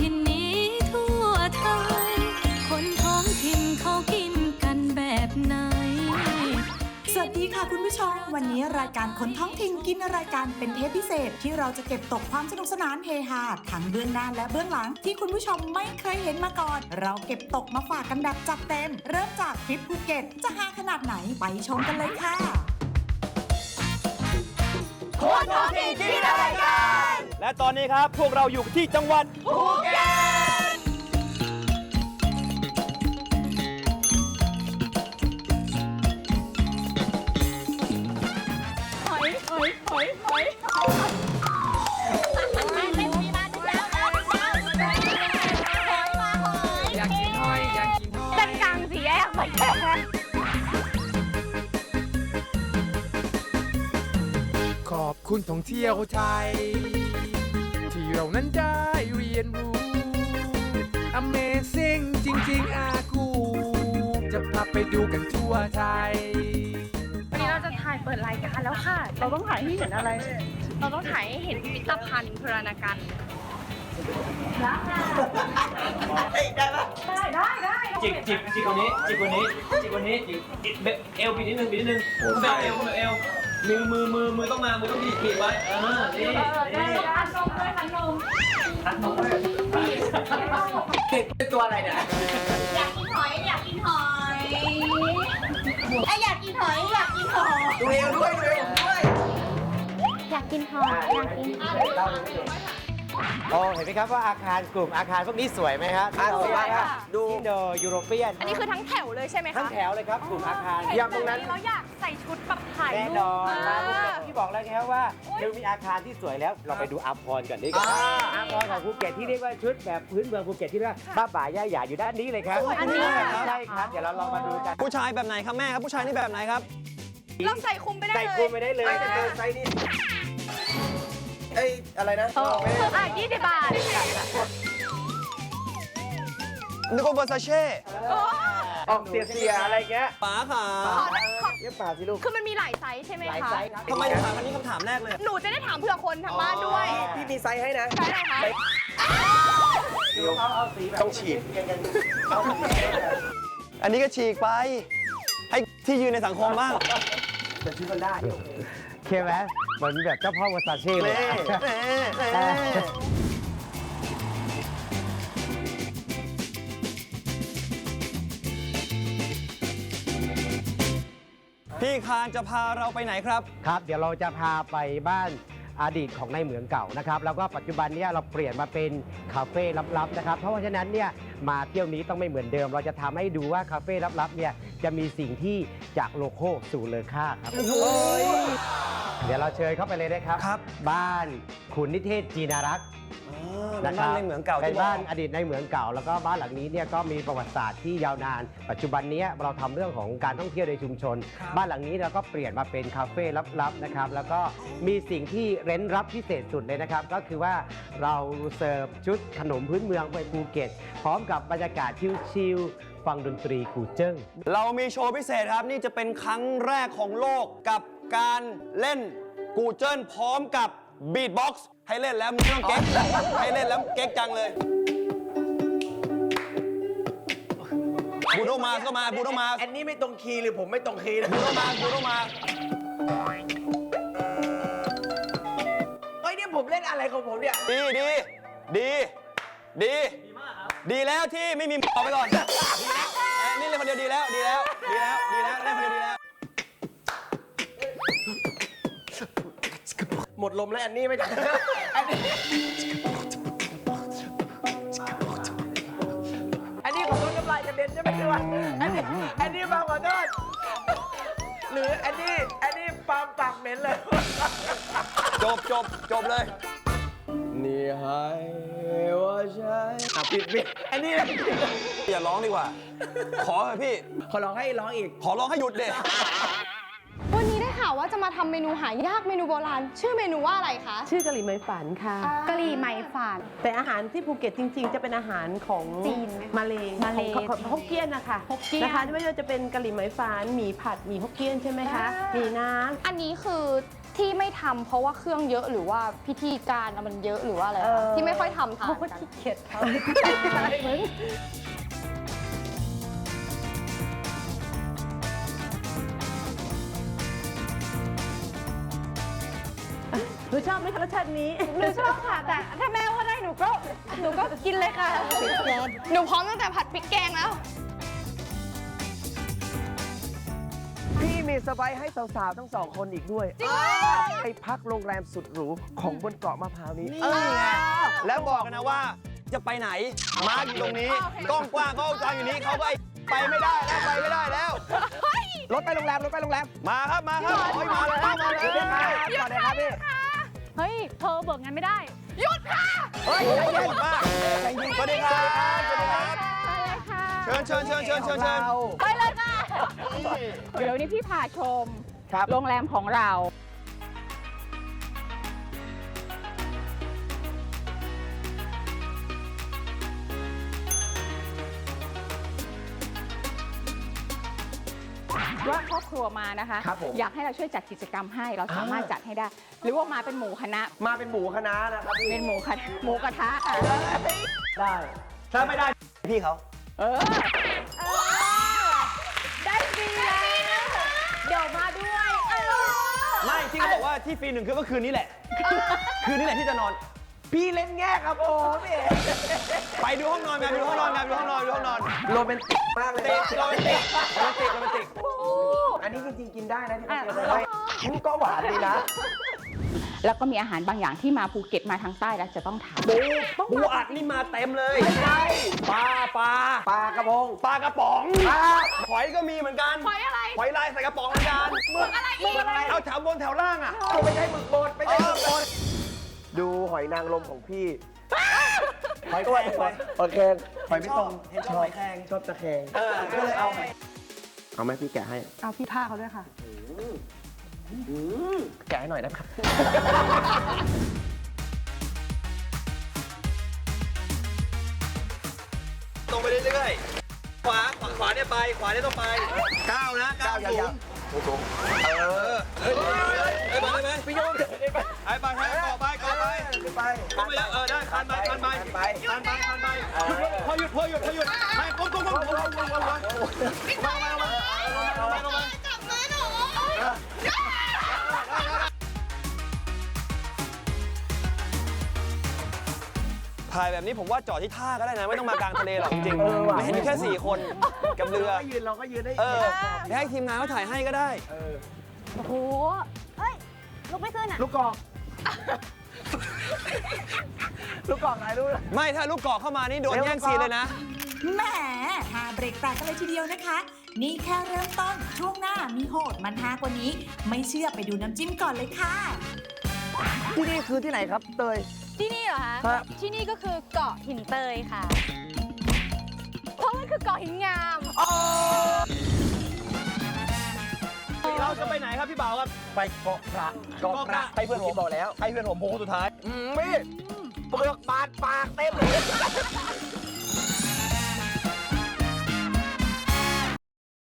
ทินนี้ทั่วไทย คนท้องถิ่นเขากินกันแบบไหน สวัสดีค่ะคุณผู้ชม วันนี้รายการคนท้องถิ่นกินรายการเป็นเทปพิเศษที่เราจะเก็บตกความสนุกสนานเฮฮาทั้งเบื้องหน้าและเบื้องหลังที่คุณผู้ชมไม่เคยเห็นมาก่อน เราเก็บตกมาฝากกันแบบจัดเต็ม เริ่มจากทริปภูเก็ตจะฮาขนาดไหนไปชมกันเลยค่ะ คนท้องถิ่นกินอะไรกัน และตอนนี้ครับพวกเราอยู่ที่จังหวัดภูเก็ตอยากกินหอยอยากกินหอย เป็นกลางสี่แยกไปแค่ขอบคุณท่องเที่ยวไทย เรานั้นได้เรียนรู้ Amazing จริง ๆ อากู จะพาไปดูกันทั่วไทย วันนี้เราจะถ่ายเปิดรายการแล้วค่ะ เราต้องถ่ายให้เห็นอะไร เราต้องถ่ายให้เห็นพิพิธภัณฑ์พรณกันจิกจิกจิกคนนี้จิกคนนี้จิกคนนี้จิกเบเอวปีนิดนึงปีนิดนึงเบลเอวเบลเอว มือมือมือมือต้องมา มือต้องบีบบีบไว้เออนี่นี่ทันนมด้วยทันนมทันนมด้วยเป็นตัวอะไรเนี่ยอยากกินหอยอยากกินหอยไออยากกินหอยอยากกินหอย ดูเอวด้วยดูเอวด้วย อยากกินหอยอยากกินหอย โอ้เห็นไหมครับว่าอาคารกลุ่มอาคารพวกนี้สวยไหมครับอะสวยครับดูอินโดยูโรเปียนอันนี้คือทั้งแถวเลยใช่ไหมทั้งคะแถวเลยครับกลุ่มอาคาร อย่างตรงนั้น เราอยากใส่ชุดแบบถ่ายแน่รูนปอนมาภูเก็ตอ่าที่บอกแล้วไงครับว่าเรามีอาคารที่สวยแล้ว เราไปดูอาพรณ์ก่อนดีกว่า อาพรณ์ของภูเก็ตที่เรียกว่าชุดแบบพื้นเมืองภูเก็ตที่เรียกว่าป้าป่าย่าหยาอยู่ด้านนี้เลยครับอันนี้เหรอใช่ครับ เดี๋ยวเราลองมาดูกันผู้ชายแบบไหนครับแม่ครับผู้ชายนี่แบบไหนครับ เราใส่คุมไปได้ใส่เลยคุมไปได้เลยไม่จะเจอไซส์นี้เอ้ยอะไรนะเอออะยี่สิบบาทนึกว่าเวอร์ซาเช่โอ้ออกเสียเสียๆอะไรเงี้ยป๋าขาขอได้ขอเรียกป่าสิลูก คือมันมีหลายไซส์ใช่ไหมหลายคะไซส์ครับทำไมถึงถามอันนี้คำถามแรกเลย หนูจะได้ถามเผื่อคนทางบ้านด้วย พี่มีไซส์ให้นะใช่ไหมคะเอาเอาสีแบบต้องฉีดอันนี้ก็ฉีกไป ให้ที่ยืนในสังคมบ้างแต่ชุดมันได้ เคไหม เหมือนแบบเจ้าพ่อวาซาเช่เลยเน่อะเน่เน่พี่คานจะพาเราไปไหนครับ ครับ เดี๋ยวเราจะพาไปบ้านอดีตของในเหมืองเก่านะครับ แล้วก็ปัจจุบันเนี้เราเปลี่ยนมาเป็นคาเฟ่ลับๆนะครับ เพราะฉะนั้นเนี่ยมาเที่ยวนี้ต้องไม่เหมือนเดิม เราจะทำให้ดูว่าคาเฟ่ลับๆเนี่ยจะมีสิ่งที่จากโลโก้สู่เลอค่าครับ เดี๋ยวเราเชิญเข้าไปเลยนะครับ ครับบ้านขุนนิเทศจีนารักษ์เป็นบ้านในเหมืองเก่าเป็นที่บอกบ้านอดีตในเหมืองเก่า แล้วก็บ้านหลังนี้เนี่ยก็มีประวัติศาสตร์ที่ยาวนาน ปัจจุบันเนี้ยเราทำเรื่องของการท่องเที่ยวในชุมชน บ้านหลังนี้เราก็เปลี่ยนมาเป็นคาเฟ่ลับๆนะครับ แล้วก็มีสิ่งที่เร้นรับพิเศษสุดเลยนะครับ ก็คือว่าเราเสิร์ฟชุดขนมพื้นเมืองไปภูเก็ต พร้อมกับบรรยากาศชิลๆฟังดนตรีกูเจิ้งเรามีโชว์พิเศษครับนี่จะเป็นครั้งแรกของโลกกับ การเล่นกูเจิ้นพร้อมกับบีทบ็อกซ์ให้เล่นแล้วไม่ต้องเก๊กให้เล่นแล้วเก๊กจังเลยบูโนมาก็มาบูโนมาอันนี้ไม่ตรงคีย์หรือผมไม่ตรงคีย์นะบูโนมาบูโนมาเฮ้ยเนี่ยผมเล่นอะไรของผมเนี่ย ดีดี ดี ดี ดีแล้วที่ไม่มีออกไปก่อนเอ้ยนี่เล่นคนเดียวดีแล้ว ดีแล้ว ดีแล้ว ดีแล้วเล่นคนเดียวดีแล้ว หมดลมแล้วอันนี้ไม่อันนี้อันนี้ขอโทษน้ำลายกระเด็นใช่ไหมคือว่าอันนี้อันนี้มาขอโทษหรืออันนี้อันนี้ปาล์มปากเหม็นเลยจบจบจบเลย นี่ให้ว่าใช่อะปิดปิดอันนี้นะอย่าร้องดีกว่า ขอเถอะพี่ ขอร้องให้ร้องอีก ขอร้องให้หยุดเด็วันนี้ได้ข่าวข่าวว่าจะมาทำเมนูหายากเมนูโบราณ ชื่อเมนูว่าอะไรคะ ชื่อกะหรี่ไหมฝันค่ะกะหรี่ไหมฝานแต่อาหารที่ภูเก็ตจริง ๆ จะเป็นอาหารของจีนไหมมาเลยมาเลของของฮกเกี้ยนนะคะฮกเกี้ยน นะคะไม่ว่าจะเป็นกะหรี่ไหมฝานหมี่ผัดหมี่ฮกเกี้ยนใช่ไหมคะหมี่น้ำ อันนี้คือที่ไม่ทำเพราะว่าเครื่องเยอะหรือว่าพิธีการมันเยอะหรือว่าอะไรเอ่คะอที่ไม่ค่อยทำทานเขาก็กัน ขี้เกียจทำ นูชอบไหมคะรสชาตินี้ หนูชอบค่ะ แต่ถ้าแม่ว่าได้หนูก็หนูก็กินเลยค่ะ หนูพร้อมตั้งแต่ผัดพริกแกงแล้ว พี่มีสบายให้สาวๆ ทั้งสองคนอีกด้วยไปพักโรงแรมสุดหรูของบนเกาะมะพร้าวนี้ เออไงแล้วบอกกันนะว่าจะไปไหน มาร์กอยู่ตรงนี้ กล้องกว้างกล้องจออยู่นี้เขาก็ไอ้ไปไม่ได้แล้วไปไม่ได้แล้ว รถไปโรงแรม รถไปโรงแรม มาครับ มาครับโอ้ยมาแล้วมาแล้วเดี๋ยวครับก่อนเลยครับพี่ เฮ้ย เธอเบิกเงินไม่ได้ หยุดค่ะเฮ้ยใจเย็นมากสวัสดีครับสวัสดีครับไปเลยค่ะ เชิญเชิญเชิญเชิญเชิญเชิญเราไปเลยค่ะ เดี๋ยวนี้พี่พาชม ครับ โรงแรมของเรา ว่าครอบครัวมานะคะ ครับผม อยากให้เราช่วยจัดกิจกรรมให้เราสามารถจัดให้ได้ หรือว่ามาเป็นหมู่คณะ มาเป็นหมูคณะนะครับพี่เป็นหมูคณะหมูกระทะค่ะได้ ถ้าไม่ได้พี่เขาเออได้ฟรีแล้วเดี๋ยวมาด้วยไม่ที่เขาบอกว่าที่ฟรีหนึ่งคือก็คืนนี้แหละ คืนนี้แหละที่จะนอน พี่เล่นแง่ครับโอ้พี่ไปดูห้องนอนกันไปดูห้องนอนกันไปดูห้องนอนไปดูห้องนอนโรแมนติกมากเลยติกโรแมนติกโรแมนติกโรแมนติก อันนี้จริงๆกินได้นะที่เขาเตรียมไว้อืมก็หวานดีนะแล้วก็มีอาหารบางอย่างที่มาภูเก็ตมาทางใต้แล้วจะต้องทาน ปูปูอัดนี่มาเต็มเลยไม่ใช่ปลาปลาปลากระพงปลากระป๋องปลาหอยก็มีเหมือนกันหอยอะไรหอยลายใส่กระป๋องเหมือนกันหมึกอะไรอีก เอาแถวบนแถวล่างอะเอาไม่ใช่หมึกบดไม่เอใช่หอมึกบบนดดูหอยนางรมของพี่หอยแครงหอยโอเคหอยไม่ตรงเห็นชอบหอยแครงชอบตะแคงเออก็เลยเอา เอาไหมพี่แกะให้เอาพี่ผ้าเขาด้วยค่ะ แกะให้หน่อยได้ไหมครับ ตรงไปเรื่อยๆ ขวาขวาขวาเนี่ยไป ขวาเนี่ยต้องไปก้าวนะก้าวสูงสูงเออเฮ้ยเฮ้ยเฮ้ยไปไปไปพี่โยมไปไปไปก่อไปก่อไปไปก้มไปแล้วเออได้คันไปคันไปคันไปคันไปพอหยุดพอหยุดพอหยุดไปก้มก้มก้มก้มก้มก้มก้ม ก้มมามามาลงมาลงมาจับมือหนูถ่ายแบบนี้ผมว่าจอดที่ท่าก็ได้นะ ไม่ต้องมากลางทะเลหรอกจริงๆไม่เห็นมีแค่สี่คนกับเรือ ก็ยืนเราก็ยืนได้เออเดี๋ยวให้ทีมงานเขาถ่ายให้ก็ได้โอ้โหลุกไม่ขึ้นอะ ลูกกอก ลูกกอกไหนลูกไม่ถ้าลูกกอกเข้ามานี่โดนแย่งซีนเลยนะ แหมหาเบรกแตกกันเลยทีเดียวนะคะ นี่แค่เริ่มต้นช่วงหน้ามีโหดมันฮากว่านี้ ไม่เชื่อไปดูน้ำจิ้มก่อนเลยค่ะ ที่นี่คือที่ไหนครับเตย ที่นี่เหรอคะ ครับ ที่นี่ก็คือเกาะหินเตยค่ะ เพราะมันคือเกาะหินงาม เราจะไปไหนครับพี่บ่าวครับ ไปเกาะพระเกาะพระให้เพื่อนผมบอกแล้วให้เพื่อนผมโพสต์สุดท้ายอืมพี่เปลือกบาดปากเต็มเลย